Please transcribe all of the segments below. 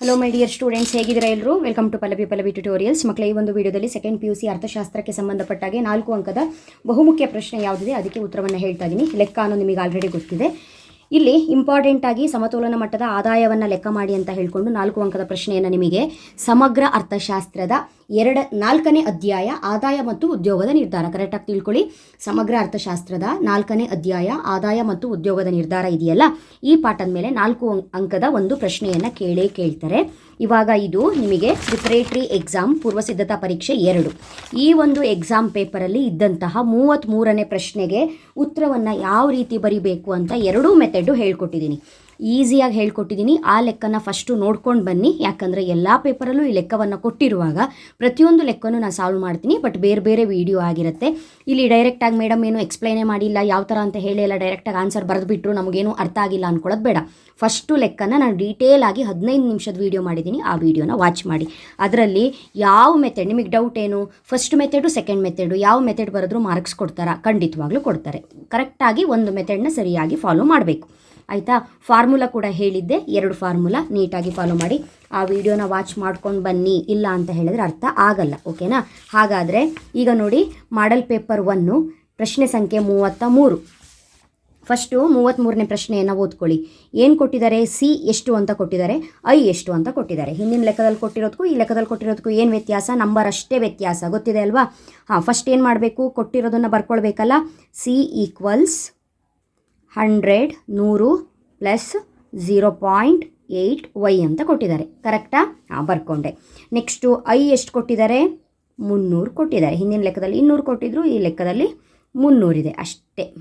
Hello my dear students ಹೇಗಿದ್ದೀರಾ ಎಲ್ಲರೂ welcome to Pallavi Pallavi tutorials ಮಕ್ಕಳ ಈ ಒಂದು ವಿಡಿಯೋದಲ್ಲಿ ಸೆಕೆಂಡ್ ಪಿ ಯು ಸಿ ಅರ್ಥಶಾಸ್ತ್ರಕ್ಕೆ ಸಂಬಂಧಪಟ್ಟಾಗೆ ನಾಲ್ಕು ಅಂಕದ ಬಹುಮುಖ್ಯ ಪ್ರಶ್ನೆ ಯಾವುದಿದೆ? ಅದಕ್ಕೆ ಉತ್ತರವನ್ನು ಹೇಳ್ತಾ ಇದ್ದೀನಿ ಲೆಕ್ಕ ಅನ್ನೋ ನಿಮಗೆ ಆಲ್ರೆಡಿ ಗೊತ್ತಿದೆ. ಇಲ್ಲಿ ಇಂಪಾರ್ಟೆಂಟ್ ಆಗಿ ಸಮತೋಲನ ಮಟ್ಟದ ಆದಾಯವನ್ನು ಲೆಕ್ಕ ಮಾಡಿ ಅಂತ ಹೇಳ್ಕೊಂಡು ನಾಲ್ಕು ಅಂಕದ ಪ್ರಶ್ನೆಯನ್ನು ನಿಮಗೆ ಸಮಗ್ರ ಅರ್ಥಶಾಸ್ತ್ರದ ಎರಡ, ನಾಲ್ಕನೇ ಅಧ್ಯಾಯ ಆದಾಯ ಮತ್ತು ಉದ್ಯೋಗದ ನಿರ್ಧಾರ. ಕರೆಕ್ಟಾಗಿ ತಿಳ್ಕೊಳ್ಳಿ. ಸಮಗ್ರ ಅರ್ಥಶಾಸ್ತ್ರದ ನಾಲ್ಕನೇ ಅಧ್ಯಾಯ ಆದಾಯ ಮತ್ತು ಉದ್ಯೋಗದ ನಿರ್ಧಾರ ಇದೆಯಲ್ಲ? ಈ ಪಾಠದ ಮೇಲೆ ನಾಲ್ಕು ಅಂಕದ ಒಂದು ಪ್ರಶ್ನೆಯನ್ನು ಕೇಳೇ ಕೇಳ್ತಾರೆ. ಇವಾಗ ಇದು ನಿಮಗೆ ಪ್ರಿಪರೇಟರಿ ಎಕ್ಸಾಮ್ ಪೂರ್ವ ಸಿದ್ಧತಾ ಪರೀಕ್ಷೆ ಎರಡು. ಈ ಒಂದು ಎಕ್ಸಾಮ್ ಪೇಪರಲ್ಲಿ ಇದ್ದಂತಹ ಮೂವತ್ತ್ಮೂರನೇ ಪ್ರಶ್ನೆಗೆ ಉತ್ತರವನ್ನು ಯಾವ ರೀತಿ ಬರಿಬೇಕು ಅಂತ ಎರಡೂ ಮೆಥಡು ಹೇಳ್ಕೊಟ್ಟಿದ್ದೀನಿ. ಈಸಿಯಾಗಿ ಹೇಳ್ಕೊಟ್ಟಿದ್ದೀನಿ. ಆ ಲೆಕ್ಕನ ಫಸ್ಟು ನೋಡ್ಕೊಂಡು ಬನ್ನಿ. ಯಾಕಂದರೆ ಎಲ್ಲ ಪೇಪರಲ್ಲೂ ಈ ಲೆಕ್ಕವನ್ನು ಕೊಟ್ಟಿರುವಾಗ ಪ್ರತಿಯೊಂದು ಲೆಕ್ಕನೂ ನಾನು ಸಾಲ್ವ್ ಮಾಡ್ತೀನಿ. ಬಟ್ ಬೇರೆ ಬೇರೆ ವಿಡಿಯೋ ಆಗಿರುತ್ತೆ. ಇಲ್ಲಿ ಡೈರೆಕ್ಟಾಗಿ ಮೇಡಮ್ ಏನು ಎಕ್ಸ್ಪ್ಲೈನೇ ಮಾಡಿಲ್ಲ, ಯಾವ ಥರ ಅಂತ ಹೇಳಿ ಎಲ್ಲ ಡೈರೆಕ್ಟಾಗಿ ಆನ್ಸರ್ ಬರೆದುಬಿಟ್ರು, ನಮಗೇನು ಅರ್ಥ ಆಗಿಲ್ಲ ಅಂದ್ಕೊಳ್ಳೋದು ಬೇಡ. ಫಸ್ಟು ಲೆಕ್ಕನ ನಾನು ಡೀಟೇಲ್ ಆಗಿ ಹದಿನೈದು ನಿಮಿಷದ ವೀಡಿಯೋ ಮಾಡಿದ್ದೀನಿ. ಆ ವೀಡಿಯೋನ ವಾಚ್ ಮಾಡಿ. ಅದರಲ್ಲಿ ಯಾವ ಮೆಥಡ್ ನಿಮಗೆ ಡೌಟ್ ಏನು? ಫಸ್ಟ್ ಮೆಥಡು ಸೆಕೆಂಡ್ ಮೆಥಡು ಯಾವ ಮೆಥಡ್ ಬರೆದ್ರೂ ಮಾರ್ಕ್ಸ್ ಕೊಡ್ತಾರಾ? ಖಂಡಿತವಾಗ್ಲೂ ಕೊಡ್ತಾರೆ. ಕರೆಕ್ಟಾಗಿ ಒಂದು ಮೆಥಡ್ನ ಸರಿಯಾಗಿ ಫಾಲೋ ಮಾಡಬೇಕು. ಆಯಿತಾ? ಫಾರ್ಮುಲಾ ಕೂಡ ಹೇಳಿದ್ದೆ. ಎರಡು ಫಾರ್ಮುಲಾ ನೀಟಾಗಿ ಫಾಲೋ ಮಾಡಿ. ಆ ವಿಡಿಯೋನ ವಾಚ್ ಮಾಡ್ಕೊಂಡು ಬನ್ನಿ. ಇಲ್ಲ ಅಂತ ಹೇಳಿದ್ರೆ ಅರ್ಥ ಆಗಲ್ಲ ಓಕೆನಾ ಹಾಗಾದರೆ ಈಗ ನೋಡಿ ಮಾಡಲ್ ಪೇಪರ್ ಒನ್ನು ಪ್ರಶ್ನೆ ಸಂಖ್ಯೆ ಮೂವತ್ತ ಮೂರು. ಫಸ್ಟು ಮೂವತ್ತ್ಮೂರನೇ ಪ್ರಶ್ನೆಯನ್ನು ಓದ್ಕೊಳ್ಳಿ. ಏನು ಕೊಟ್ಟಿದ್ದಾರೆ? ಸಿ ಎಷ್ಟು ಅಂತ ಕೊಟ್ಟಿದ್ದಾರೆ? ಐ ಎಷ್ಟು ಅಂತ ಕೊಟ್ಟಿದ್ದಾರೆ. ಹಿಂದಿನ ಲೆಕ್ಕದಲ್ಲಿ ಕೊಟ್ಟಿರೋದಕ್ಕೂ ಈ ಲೆಕ್ಕದಲ್ಲಿ ಕೊಟ್ಟಿರೋದಕ್ಕೂ ಏನು ವ್ಯತ್ಯಾಸ? ನಂಬರ್ ಅಷ್ಟೇ ವ್ಯತ್ಯಾಸ, ಗೊತ್ತಿದೆ ಅಲ್ವಾ? ಹಾಂ ಫಸ್ಟ್ ಏನು ಮಾಡಬೇಕು? ಕೊಟ್ಟಿರೋದನ್ನು ಬರ್ಕೊಳ್ಬೇಕಲ್ಲ. ಸಿ ಈಕ್ವಲ್ಸ್ ಹಂಡ್ರೆಡ್ ನೂರು plus zero point eight Y ಅಂತ ಕೊಟ್ಟಿದ್ದಾರೆ. ಕರೆಕ್ಟಾ? ಹಾಂ, ಬರ್ಕೊಂಡೆ. ನೆಕ್ಸ್ಟು ಐ ಎಷ್ಟು ಕೊಟ್ಟಿದ್ದಾರೆ? ಮುನ್ನೂರು ಕೊಟ್ಟಿದ್ದಾರೆ. ಹಿಂದಿನ ಲೆಕ್ಕದಲ್ಲಿ ಇನ್ನೂರು ಕೊಟ್ಟಿದ್ರು, ಈ ಲೆಕ್ಕದಲ್ಲಿ ಮುನ್ನೂರಿದೆ ಅಷ್ಟೇ.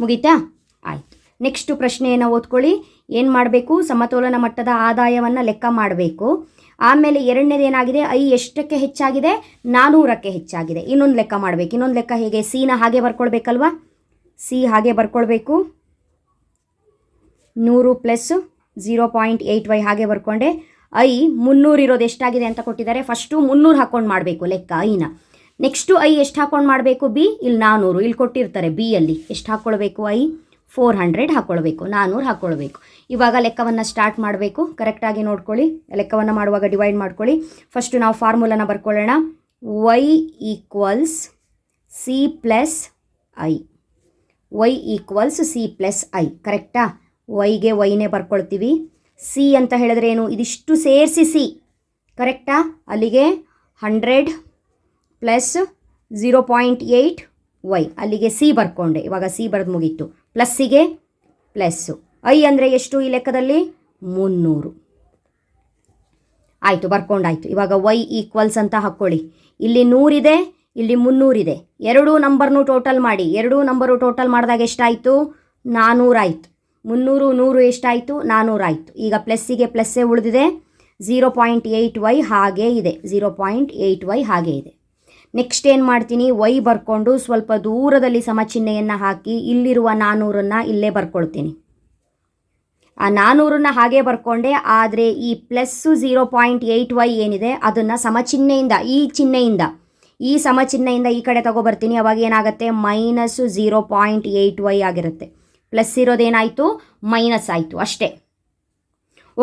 ಮುಗೀತಾ? ಆಯಿತು. ನೆಕ್ಸ್ಟು ಪ್ರಶ್ನೆಯನ್ನು ಓದ್ಕೊಳ್ಳಿ. ಏನು ಮಾಡಬೇಕು? ಸಮತೋಲನ ಮಟ್ಟದ ಆದಾಯವನ್ನು ಲೆಕ್ಕ ಮಾಡಬೇಕು. ಆಮೇಲೆ ಎರಡನೇದು ಏನಾಗಿದೆ ಐ ಎಷ್ಟಕ್ಕೆ ಹೆಚ್ಚಾಗಿದೆ? ನಾನ್ನೂರಕ್ಕೆ ಹೆಚ್ಚಾಗಿದೆ. ಇನ್ನೊಂದು ಲೆಕ್ಕ ಮಾಡಬೇಕು. ಇನ್ನೊಂದು ಲೆಕ್ಕ ಹೇಗೆ? ಸಿನ ಹಾಗೆ ಬರ್ಕೊಳ್ಬೇಕಲ್ವಾ? ಸಿ ಹಾಗೆ ಬರ್ಕೊಳ್ಬೇಕು. ನೂರು plus zero point eight Y ಹಾಗೆ ಬರ್ಕೊಂಡೆ. ಐ ಮುನ್ನೂರು ಇರೋದು ಎಷ್ಟಾಗಿದೆ ಅಂತ ಕೊಟ್ಟಿದ್ದಾರೆ. ಫಸ್ಟು ಮುನ್ನೂರು ಹಾಕ್ಕೊಂಡು ಮಾಡಬೇಕು ಲೆಕ್ಕ, ಐನ. ನೆಕ್ಸ್ಟು ಐ ಎಷ್ಟು ಹಾಕ್ಕೊಂಡು ಮಾಡಬೇಕು? ಬಿ, ಇಲ್ಲಿ ನಾನ್ನೂರು ಇಲ್ಲಿ ಕೊಟ್ಟಿರ್ತಾರೆ ಬಿ ಅಲ್ಲಿ. ಎಷ್ಟು ಹಾಕ್ಕೊಳ್ಬೇಕು ಐ? ಫೋರ್ ಹಂಡ್ರೆಡ್ ಹಾಕ್ಕೊಳ್ಬೇಕು. ನಾನ್ನೂರು ಹಾಕ್ಕೊಳ್ಬೇಕು. ಇವಾಗ ಲೆಕ್ಕವನ್ನು ಸ್ಟಾರ್ಟ್ ಮಾಡಬೇಕು. ಕರೆಕ್ಟಾಗಿ ನೋಡ್ಕೊಳ್ಳಿ. ಲೆಕ್ಕವನ್ನು ಮಾಡುವಾಗ ಡಿವೈಡ್ ಮಾಡ್ಕೊಳ್ಳಿ. ಫಸ್ಟು ನಾವು ಫಾರ್ಮುಲಾನ ಬರ್ಕೊಳ್ಳೋಣ. Y equals C plus I Y equals C plus I ಕರೆಕ್ಟಾ ವೈಗೆ ವೈನೇ ಬರ್ಕೊಳ್ತೀವಿ. ಸಿ ಅಂತ ಹೇಳಿದ್ರೆ ಏನು? ಇದಿಷ್ಟು ಸೇರಿಸಿ ಸಿ ಕರೆಕ್ಟಾ ಅಲ್ಲಿಗೆ hundred plus zero point eight Y ಅಲ್ಲಿಗೆ ಸಿ ಬರ್ಕೊಂಡೆ. ಇವಾಗ ಸಿ ಬರೆದು ಮುಗೀತು. ಪ್ಲಸ್ಸಿಗೆ ಪ್ಲಸ್ಸು ಐ ಅಂದರೆ ಎಷ್ಟು ಈ ಲೆಕ್ಕದಲ್ಲಿ? ಮುನ್ನೂರು. ಆಯಿತು, ಬರ್ಕೊಂಡಾಯಿತು. ಇವಾಗ ವೈ ಈಕ್ವಲ್ಸ್ ಅಂತ ಹಾಕ್ಕೊಳ್ಳಿ ಇಲ್ಲಿ ನೂರಿದೆ ಇಲ್ಲಿ ಮುನ್ನೂರಿದೆ. ಎರಡೂ ನಂಬರ್ನು ಟೋಟಲ್ ಮಾಡಿ. ಎರಡೂ ನಂಬರು ಟೋಟಲ್ ಮಾಡಿದಾಗ ಎಷ್ಟಾಯಿತು? ನಾನ್ನೂರಾಯಿತು ಮುನ್ನೂರು, ನೂರು ಎಷ್ಟಾಯಿತು? ನಾನ್ನೂರಾಯಿತು ಈಗ ಪ್ಲಸ್ಸಿಗೆ ಪ್ಲಸ್ಸೇ ಉಳಿದಿದೆ. ಝೀರೋ ಪಾಯಿಂಟ್ ಏಯ್ಟ್ ವೈ ಹಾಗೇ ಇದೆ. ಝೀರೋ ಪಾಯಿಂಟ್ ಏಯ್ಟ್ ವೈ ಹಾಗೆ ಇದೆ. ನೆಕ್ಸ್ಟ್ ಏನು ಮಾಡ್ತೀನಿ? ವೈ ಬರ್ಕೊಂಡು ಸ್ವಲ್ಪ ದೂರದಲ್ಲಿ ಸಮಚಿಹ್ನೆಯನ್ನು ಹಾಕಿ ಇಲ್ಲಿರುವ ನಾನ್ನೂರನ್ನು ಇಲ್ಲೇ ಬರ್ಕೊಳ್ತೀನಿ. ಆ ನಾನ್ನೂರನ್ನ ಹಾಗೆ ಬರ್ಕೊಂಡೆ. ಆದರೆ ಈ plus zero point eight Y ಏನಿದೆ? ಅದನ್ನು ಸಮಚಿಹ್ನೆಯಿಂದ, ಈ ಚಿಹ್ನೆಯಿಂದ ಈ ಸಮ ಚಿಹ್ನೆಯಿಂದ ಈ ಕಡೆ ತಗೊಬರ್ತೀನಿ ಅವಾಗ ಏನಾಗುತ್ತೆ? Minus zero point eight Y ಆಗಿರುತ್ತೆ. ಪ್ಲಸ್ ಇರೋದೇನಾಯಿತು ಮೈನಸ್ ಆಯಿತು ಅಷ್ಟೇ.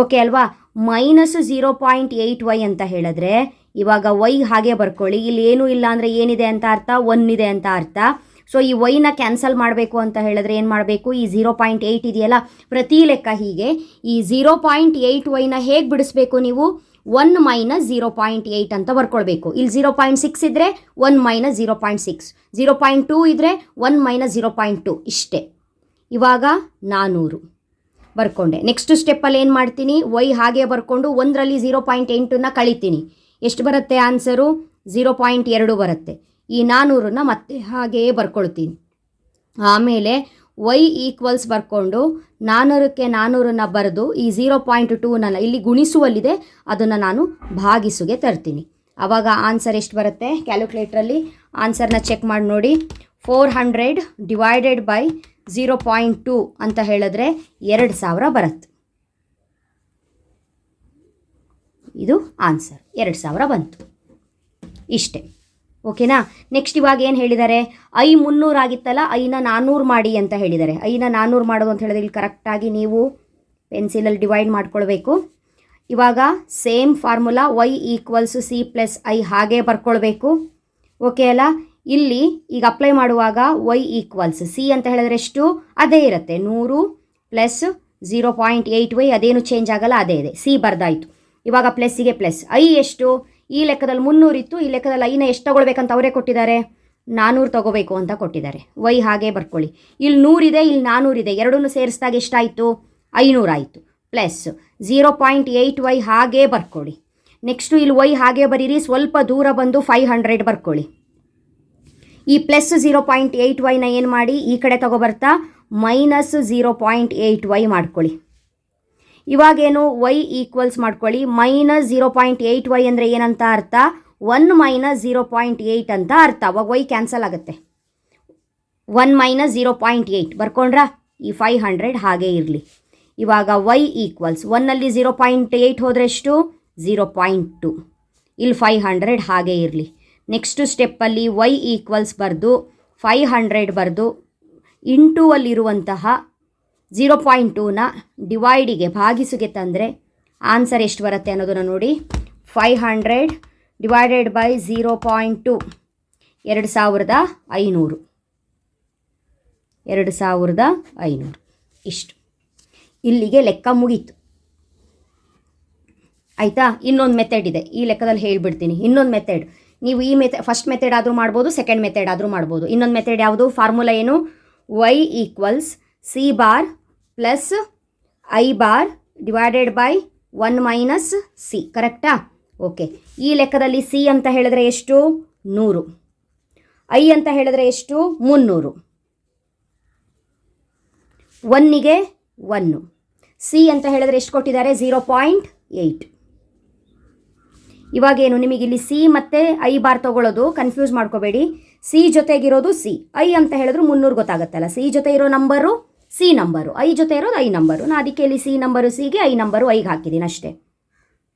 ಓಕೆ ಅಲ್ವಾ? Minus zero point eight Y ಅಂತ ಹೇಳಿದ್ರೆ ಇವಾಗ ವೈ ಹಾಗೆ ಬರ್ಕೊಳ್ಳಿ. ಇಲ್ಲಿ ಏನೂ ಇಲ್ಲ ಅಂದರೆ ಏನಿದೆ ಅಂತ ಅರ್ಥ? ಒನ್ ಇದೆ ಅಂತ ಅರ್ಥ. ಸೊ ಈ ವೈನ ಕ್ಯಾನ್ಸಲ್ ಮಾಡಬೇಕು ಅಂತ ಹೇಳಿದ್ರೆ ಏನು ಮಾಡಬೇಕು? ಈ ಝೀರೋ ಪಾಯಿಂಟ್ ಏಯ್ಟ್ ಇದೆಯಲ್ಲ, ಪ್ರತಿ ಲೆಕ್ಕ ಹೀಗೆ ಈ ಝೀರೋ ಪಾಯಿಂಟ್ ಏಯ್ಟ್ ವೈನ ಹೇಗೆ ಬಿಡಿಸ್ಬೇಕು ನೀವು? One minus zero point eight ಅಂತ ಬರ್ಕೊಳ್ಬೇಕು. ಇಲ್ಲಿ ಜೀರೋ ಪಾಯಿಂಟ್ ಸಿಕ್ಸ್ ಇದ್ದರೆ one minus zero point six zero point two ಇದ್ದರೆ one minus zero point two ಇಷ್ಟೇ. ಇವಾಗ ನಾನೂರು ಬರ್ಕೊಂಡೆ. ನೆಕ್ಸ್ಟ್ ಸ್ಟೆಪ್ಪಲ್ಲಿ ಏನು ಮಾಡ್ತೀನಿ? ವೈ ಹಾಗೆ ಬರ್ಕೊಂಡು ಒಂದರಲ್ಲಿ ಝೀರೋ ಪಾಯಿಂಟ್ ಎಂಟನ್ನು ಕಳಿತೀನಿ. ಎಷ್ಟು ಬರುತ್ತೆ ಆನ್ಸರು ಝೀರೋ ಪಾಯಿಂಟ್ ಎರಡು ಬರುತ್ತೆ. ಈ ನಾನೂರನ್ನ ಮತ್ತೆ ಹಾಗೆಯೇ ಬರ್ಕೊಳ್ತೀನಿ. ಆಮೇಲೆ ವೈ ಈಕ್ವಲ್ಸ್ ಬರ್ಕೊಂಡು ನಾನ್ನೂರಕ್ಕೆ ನಾನ್ನೂರನ್ನು ಬರೆದು ಈ ಝೀರೋ ಪಾಯಿಂಟ್ ಟೂನಲ್ಲ ಇಲ್ಲಿ ಗುಣಿಸುವಲ್ಲಿದೆ, ಅದನ್ನು ನಾನು ಭಾಗಿಸುಗೆ ತರ್ತೀನಿ. ಆವಾಗ ಆನ್ಸರ್ ಎಷ್ಟು ಬರುತ್ತೆ? ಕ್ಯಾಲ್ಕುಲೇಟ್ರಲ್ಲಿ ಆನ್ಸರ್ನ ಚೆಕ್ ಮಾಡಿ ನೋಡಿ. Four hundred divided by zero point two ಅಂತ ಹೇಳಿದ್ರೆ ಎರಡು ಸಾವಿರ ಬರುತ್ತೆ. ಇದು ಆನ್ಸರ್ ಎರಡು ಸಾವಿರ ಬಂತು. ಇಷ್ಟೇ. ಓಕೆನಾ? ನೆಕ್ಸ್ಟ್ ಇವಾಗ ಏನು ಹೇಳಿದ್ದಾರೆ ಐ ಮುನ್ನೂರು ಆಗಿತ್ತಲ್ಲ, ಐನ ನಾನ್ನೂರು ಮಾಡಿ ಅಂತ ಹೇಳಿದ್ದಾರೆ ಐನ ನಾನ್ನೂರು ಮಾಡೋದು ಅಂತ ಹೇಳಿದ್ರೆ ಇಲ್ಲಿ ಕರೆಕ್ಟಾಗಿ ನೀವು ಪೆನ್ಸಿಲಲ್ಲಿ ಡಿವೈಡ್ ಮಾಡ್ಕೊಳ್ಬೇಕು. ಇವಾಗ same formula Y equals C plus I ಹಾಗೆ ಬರ್ಕೊಳ್ಬೇಕು. ಓಕೆ ಅಲ್ಲ? ಇಲ್ಲಿ ಈಗ ಅಪ್ಲೈ ಮಾಡುವಾಗ ವೈ ಈಕ್ವಲ್ಸ್ ಸಿ ಅಂತ ಹೇಳಿದ್ರೆ ಎಷ್ಟು? ಅದೇ ಇರುತ್ತೆ. ನೂರು plus zero point eight Y ಅದೇನು ಚೇಂಜ್ ಆಗಲ್ಲ, ಅದೇ ಇದೆ. ಸಿ ಬರ್ದಾಯಿತು. ಇವಾಗ ಪ್ಲಸ್ಸಿಗೆ ಪ್ಲಸ್ ಐ ಎಷ್ಟು? ಈ ಲೆಕ್ಕದಲ್ಲಿ ಮುನ್ನೂರಿತ್ತು ಈ ಲೆಕ್ಕದಲ್ಲಿ ಐನ ಎಷ್ಟು ತಗೊಳ್ಬೇಕಂತ ಅವರೇ ಕೊಟ್ಟಿದ್ದಾರೆ? ನಾನ್ನೂರು ತಗೋಬೇಕು ಅಂತ ಕೊಟ್ಟಿದ್ದಾರೆ. ವೈ ಹಾಗೆ ಬರ್ಕೊಳ್ಳಿ. ಇಲ್ಲಿ ನೂರಿದೆ ಇಲ್ಲಿ ನಾನ್ನೂರಿದೆ ಎರಡನ್ನೂ ಸೇರಿಸಿದಾಗ ಎಷ್ಟಾಯಿತು? ಐನೂರಾಯಿತು plus zero point eight Y ಹಾಗೆ ಬರ್ಕೊಳ್ಳಿ. ನೆಕ್ಸ್ಟು ಇಲ್ಲಿ ವೈ ಹಾಗೆ ಬರೀರಿ, ಸ್ವಲ್ಪ ದೂರ ಬಂದು ಫೈವ್ ಹಂಡ್ರೆಡ್ ಬರ್ಕೊಳ್ಳಿ. ಈ ಪ್ಲಸ್ ಝೀರೋ ಪಾಯಿಂಟ್ ಏಯ್ಟ್ ವೈನ ಏನು ಮಾಡಿ? ಈ ಕಡೆ ತಗೊಬರ್ತಾ minus zero point eight Y ಮಾಡ್ಕೊಳ್ಳಿ. ಇವಾಗೇನು ವೈ ಈಕ್ವಲ್ಸ್ ಮಾಡ್ಕೊಳ್ಳಿ minus zero point eight Y ಅಂದರೆ ಏನಂತ ಅರ್ಥ? One minus zero point eight ಅಂತ ಅರ್ಥ. ಅವಾಗ ವೈ ಕ್ಯಾನ್ಸಲ್ ಆಗುತ್ತೆ. One minus zero point eight ಬರ್ಕೊಂಡ್ರಾ? ಈ ಫೈವ್ ಹಂಡ್ರೆಡ್ ಹಾಗೇ ಇರಲಿ. ಇವಾಗ ವೈ ಈಕ್ವಲ್ಸ್ ಒನ್ನಲ್ಲಿ ಝೀರೋ ಪಾಯಿಂಟ್ ಏಯ್ಟ್ ಹೋದರೆ ಎಷ್ಟು? ಝೀರೋ ಪಾಯಿಂಟ್ ಟು ಇಲ್ಲಿ ಫೈವ್ ಹಂಡ್ರೆಡ್ ಹಾಗೇ ಇರಲಿ. ನೆಕ್ಸ್ಟು ಸ್ಟೆಪ್ಪಲ್ಲಿ ವೈ ಈಕ್ವಲ್ಸ್ ಬರೆದು ಫೈವ್ ಹಂಡ್ರೆಡ್ ಬರೆದು ಇಂಟು ಅಲ್ಲಿರುವಂತಹ ಝೀರೋ ಪಾಯಿಂಟ್ ಟೂನ ಡಿವೈಡಿಗೆ ಭಾಗಿಸುಗೆ ತಂದರೆ ಆನ್ಸರ್ ಎಷ್ಟು ಬರುತ್ತೆ ಅನ್ನೋದನ್ನು ನೋಡಿ. Five hundred divided by zero point two, ಎರಡು ಸಾವಿರದ ಐನೂರು. ಎರಡು ಸಾವಿರದ ಐನೂರು. ಇಷ್ಟು. ಇಲ್ಲಿಗೆ ಲೆಕ್ಕ ಮುಗೀತು. ಆಯಿತಾ? ಇನ್ನೊಂದು ಮೆಥಡ್ ಇದೆ. ಈ ಲೆಕ್ಕದಲ್ಲಿ ಹೇಳಿಬಿಡ್ತೀನಿ. ಇನ್ನೊಂದು ಮೆಥಡ್ ನೀವು ಈ ಮೆಥಡ್ ಫಸ್ಟ್ ಮೆಥಡ್ ಆದರೂ ಮಾಡ್ಬೋದು ಸೆಕೆಂಡ್ ಮೆಥಡ್ ಆದರೂ ಮಾಡ್ಬೋದು. ಇನ್ನೊಂದು ಮೆಥಡ್ ಯಾವುದು? ಫಾರ್ಮುಲಾ ಏನು? Y equals C bar plus I bar divided by one minus C ಕರೆಕ್ಟಾ ಓಕೆ ಈ ಲೆಕ್ಕದಲ್ಲಿ ಸಿ ಅಂತ ಹೇಳಿದ್ರೆ ಎಷ್ಟು? ನೂರು. ಐ ಅಂತ ಹೇಳಿದ್ರೆ ಎಷ್ಟು? ಮುನ್ನೂರು. ಒನ್ನಿಗೆ ಒನ್ನು ಸಿ ಅಂತ ಹೇಳಿದ್ರೆ ಎಷ್ಟು ಕೊಟ್ಟಿದ್ದಾರೆ? ಝೀರೋ ಪಾಯಿಂಟ್ ಏಯ್ಟ್ ಇವಾಗೇನು ನಿಮಗೆ ಇಲ್ಲಿ ಸಿ ಮತ್ತು ಐ ಬಾರ್ ತೊಗೊಳ್ಳೋದು? ಕನ್ಫ್ಯೂಸ್ ಮಾಡ್ಕೋಬೇಡಿ. ಸಿ ಜೊತೆಗಿರೋದು ಸಿ ಐ ಅಂತ ಹೇಳಿದ್ರು ಮುನ್ನೂರು ಗೊತ್ತಾಗುತ್ತಲ್ಲ. ಸಿ ಜೊತೆ ಇರೋ ನಂಬರು ಸಿ ನಂಬರು. ಐ ಜೊತೆ ಇರೋದು ಐ ನಂಬರು. ನಾನು ಅದಕ್ಕೆ ಇಲ್ಲಿ ಸಿ ನಂಬರು, ಸಿಗೆ ಐ ನಂಬರು, ಐಗೆ ಹಾಕಿದ್ದೀನಿ ಅಷ್ಟೇ.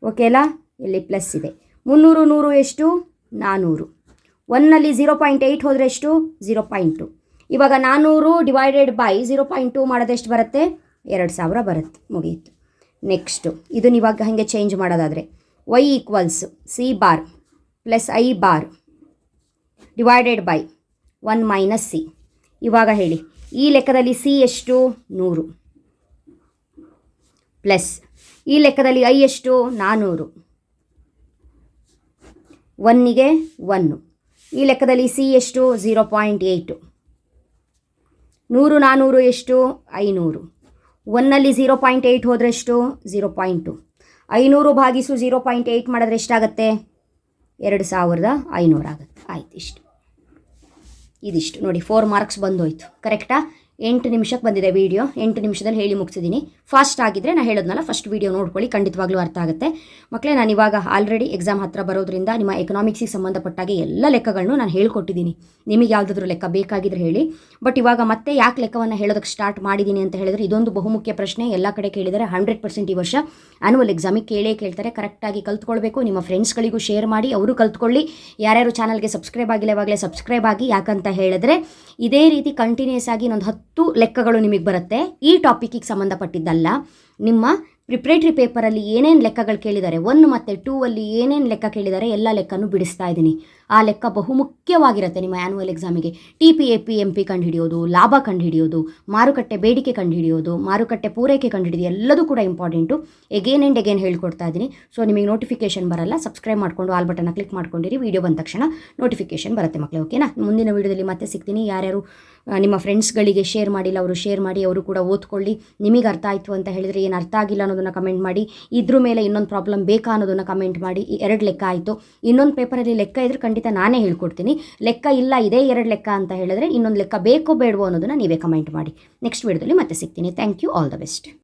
ಓಕೆಲಾ ಇಲ್ಲಿ ಪ್ಲಸ್ ಇದೆ. ಮುನ್ನೂರು, ನೂರು ಎಷ್ಟು? ನಾನ್ನೂರು ಒನ್ನಲ್ಲಿ ಝೀರೋ ಪಾಯಿಂಟ್ ಏಯ್ಟ್ ಹೋದರೆ ಎಷ್ಟು? ಝೀರೋ ಪಾಯಿಂಟ್ ಟು ಇವಾಗ ನಾನ್ನೂರು divided by zero point two ಮಾಡೋದೆಷ್ಟು ಬರುತ್ತೆ? ಎರಡು ಸಾವಿರ ಬರುತ್ತೆ. ಮುಗಿಯಿತು ನೆಕ್ಸ್ಟು ಇದನ್ನ ಇವಾಗ ಹಾಗೆ ಚೇಂಜ್ ಮಾಡೋದಾದರೆ Y equals C bar plus I bar divided by one minus C ಇವಾಗ ಹೇಳಿ. ಈ ಲೆಕ್ಕದಲ್ಲಿ ಸಿ ಎಷ್ಟು? ನೂರು. ಪ್ಲಸ್. ಈ ಲೆಕ್ಕದಲ್ಲಿ ಐ ಎಷ್ಟು? ನಾನ್ನೂರು ಒನ್ನಿಗೆ ಒನ್ನು ಈ ಲೆಕ್ಕದಲ್ಲಿ ಸಿ ಎಷ್ಟು? Zero point eight. ನೂರು ನಾನ್ನೂರು ಎಷ್ಟು? ಐನೂರು. ಒನ್ನಲ್ಲಿ ಝೀರೋ ಪಾಯಿಂಟ್ ಏಯ್ಟ್ ಹೋದರೆ ಎಷ್ಟು? ಝೀರೋ ಪಾಯಿಂಟು ಐನೂರು ಭಾಗಿಸು ಝೀರೋ ಪಾಯಿಂಟ್ ಏಯ್ಟ್ ಮಾಡಿದ್ರೆ ಎಷ್ಟಾಗತ್ತೆ? ಎರಡು ಸಾವಿರದ ಐನೂರು ಆಗುತ್ತೆ. ಆಯ್ತು, ಇಷ್ಟು. ಇದಿಷ್ಟು. ನೋಡಿ ಫೋರ್ ಮಾರ್ಕ್ಸ್ ಬಂದೋಯ್ತು. ಕರೆಕ್ಟಾ ಎಂಟು ನಿಮಿಷಕ್ಕೆ ಬಂದಿದೆ ವಿಡಿಯೋ ಎಂಟು ನಿಮಿಷದಲ್ಲಿ ಹೇಳಿ ಮುಗಿಸಿದ್ದೀನಿ. ಫಾಸ್ಟ್ ಆಗಿದ್ದರೆ ನಾನು ಹೇಳೋದ್ನಲ್ಲ ಫಸ್ಟ್ ವಿಡಿಯೋ ನೋಡ್ಕೊಳ್ಳಿ, ಖಂಡಿತವಾಗ್ಲೂ ಅರ್ಥ ಆಗುತ್ತೆ. ಮಕ್ಕಳೇ ನಾನು ಇವಾಗ ಆಲ್ರೆಡಿ ಎಕ್ಸಾಮ್ ಹತ್ರ ಬರೋದ್ರಿಂದ ನಿಮ್ಮ ಎಕನಾಮಿಕ್ಸಿಗೆ ಸಂಬಂಧಪಟ್ಟಾಗೆ ಎಲ್ಲ ಲೆಕ್ಕಗಳನ್ನು ನಾನು ಹೇಳ್ಕೊಟ್ಟಿದ್ದೀನಿ. ನಿಮಗೆ ಯಾವುದಾದ್ರೂ ಲೆಕ್ಕ ಬೇಕಾಗಿದ್ರೆ ಹೇಳಿ. ಬಟ್ ಇವಾಗ ಮತ್ತೆ ಯಾಕೆ ಲೆಕ್ಕವನ್ನು ಹೇಳೋದಕ್ಕೆ ಸ್ಟಾರ್ಟ್ ಮಾಡಿದ್ದೀನಿ ಅಂತ ಹೇಳಿದ್ರೆ, ಇದೊಂದು ಬಹುಮುಖ್ಯ ಪ್ರಶ್ನೆ. ಎಲ್ಲ ಕಡೆ ಕೇಳಿದರೆ ಹಂಡ್ರೆಡ್ ಪರ್ಸೆಂಟ್ ಈ ವರ್ಷ ಆ್ಯನುವಲ್ ಎಕ್ಸಾಮಿಗೆ ಕೇಳೇ ಕೇಳ್ತಾರೆ. ಕರೆಕ್ಟಾಗಿ ಕಲ್ತ್ಕೊಳ್ಬೇಕು. ನಿಮ್ಮ ಫ್ರೆಂಡ್ಸ್ಗಳಿಗೂ ಶೇರ್ ಮಾಡಿ, ಅವರು ಕಲ್ತ್ಕೊಳ್ಳಿ. ಯಾರ್ಯಾರು ಚಾನಲ್ಗೆ ಸಬ್ಸ್ಕ್ರೈಬ್ ಆಗಿಲ್ಲ, ಇವಾಗಲೇ ಸಬ್ಸ್ಕ್ರೈಬ್ ಆಗಿ. ಯಾಕಂತ ಹೇಳಿದ್ರೆ, ಇದೇ ರೀತಿ ಕಂಟಿನ್ಯೂಸ್ ಆಗಿ ಇನ್ನೊಂದು ಹತ್ತು ಲೆಕ್ಕಗಳು ನಿಮಗೆ ಬರುತ್ತೆ. ಈ ಟಾಪಿಕ್ಕಿಗೆ ಸಂಬಂಧಪಟ್ಟಿದ್ದಲ್ಲ. ನಿಮ್ಮ ಪ್ರಿಪ್ರೇಟ್ರಿ ಪೇಪರಲ್ಲಿ ಏನೇನು ಲೆಕ್ಕಗಳು ಕೇಳಿದ್ದಾರೆ ಒನ್ ಮತ್ತು ಟೂ ಅಲ್ಲಿ ಏನೇನು ಲೆಕ್ಕ ಕೇಳಿದ್ದಾರೆ ಎಲ್ಲ ಲೆಕ್ಕನೂ ಬಿಡಿಸ್ತಾ ಇದ್ದೀನಿ. ಆ ಲೆಕ್ಕ ಬಹುಮುಖ್ಯವಾಗಿರುತ್ತೆ ನಿಮ್ಮ annual ಎಕ್ಸಾಮಿಗೆ T P A P M P ಕಂಡುಹಿಡಿಯೋದು, ಲಾಭ ಕಂಡುಹಿಡಿಯೋದು, ಮಾರುಕಟ್ಟೆ ಬೇಡಿಕೆ ಕಂಡುಹಿಡಿಯೋದು, ಮಾರುಕಟ್ಟೆ ಪೂರೈಕೆ ಕಂಡುಹಿಡಿಯೋದು ಎಲ್ಲದೂ ಕೂಡ ಇಂಪಾರ್ಟೆಂಟು ಎಗೇನ್ ಆ್ಯಂಡ್ ಎಗೇನ್ ಹೇಳ್ಕೊಡ್ತಾ ಇದ್ದೀನಿ. ಸೊ ನಿಮಗೆ ನೋಟಿಫಿಕೇಶನ್ ಬರಲ್ಲ ಸಬ್ಸ್ಕ್ರೈಬ್ ಮಾಡಿಕೊಂಡು ಆಲ್ ಬಟನ್ನ ಕ್ಲಿಕ್ ಮಾಡ್ಕೊಂಡಿರಿ ವಿಡಿಯೋ ಬಂದ ತಕ್ಷಣ ನೋಟಿಫಿಕೇಶನ್ ಬರುತ್ತೆ ಮಕ್ಕಳು ಓಕೆನಾ ಮುಂದಿನ ವೀಡಿಯೋದಲ್ಲಿ ಮತ್ತೆ ಸಿಗ್ತೀನಿ. ಯಾರ್ಯಾರು ನಿಮ್ಮ ಫ್ರೆಂಡ್ಸ್ಗಳಿಗೆ ಶೇರ್ ಮಾಡಿಲ್ಲ, ಅವರು ಶೇರ್ ಮಾಡಿ, ಅವರು ಕೂಡ ಓದ್ಕೊಳ್ಳಿ. ನಿಮಗೆ ಅರ್ಥ ಆಯಿತು ಅಂತ ಹೇಳಿದರೆ ಏನು ಅರ್ಥ ಆಗಿಲ್ಲ ಅನ್ನೋದನ್ನು ಕಮೆಂಟ್ ಮಾಡಿ. ಇದ್ರ ಮೇಲೆ ಇನ್ನೊಂದು ಪ್ರಾಬ್ಲಮ್ ಬೇಕಾ ಅನ್ನೋದನ್ನು ಕಮೆಂಟ್ ಮಾಡಿ. ಈ ಎರಡು ಲೆಕ್ಕ ಆಯಿತು. ಇನ್ನೊಂದು ಪೇಪರಲ್ಲಿ ಲೆಕ್ಕ ಇದ್ರೆ ಖಂಡಿತ ನಾನೇ ಹೇಳ್ಕೊಡ್ತೀನಿ. ಲೆಕ್ಕ ಇಲ್ಲ, ಇದೇ ಎರಡು ಲೆಕ್ಕ ಅಂತ ಹೇಳಿದ್ರೆ ಇನ್ನೊಂದು ಲೆಕ್ಕ ಬೇಕೋ ಬೇಡವೋ ಅನ್ನೋದನ್ನು ನೀವೇ ಕಮೆಂಟ್ ಮಾಡಿ. ನೆಕ್ಸ್ಟ್ ವಿಡಿಯೋದಲ್ಲಿ ಮತ್ತೆ ಸಿಗ್ತೀನಿ. Thank you. All the best.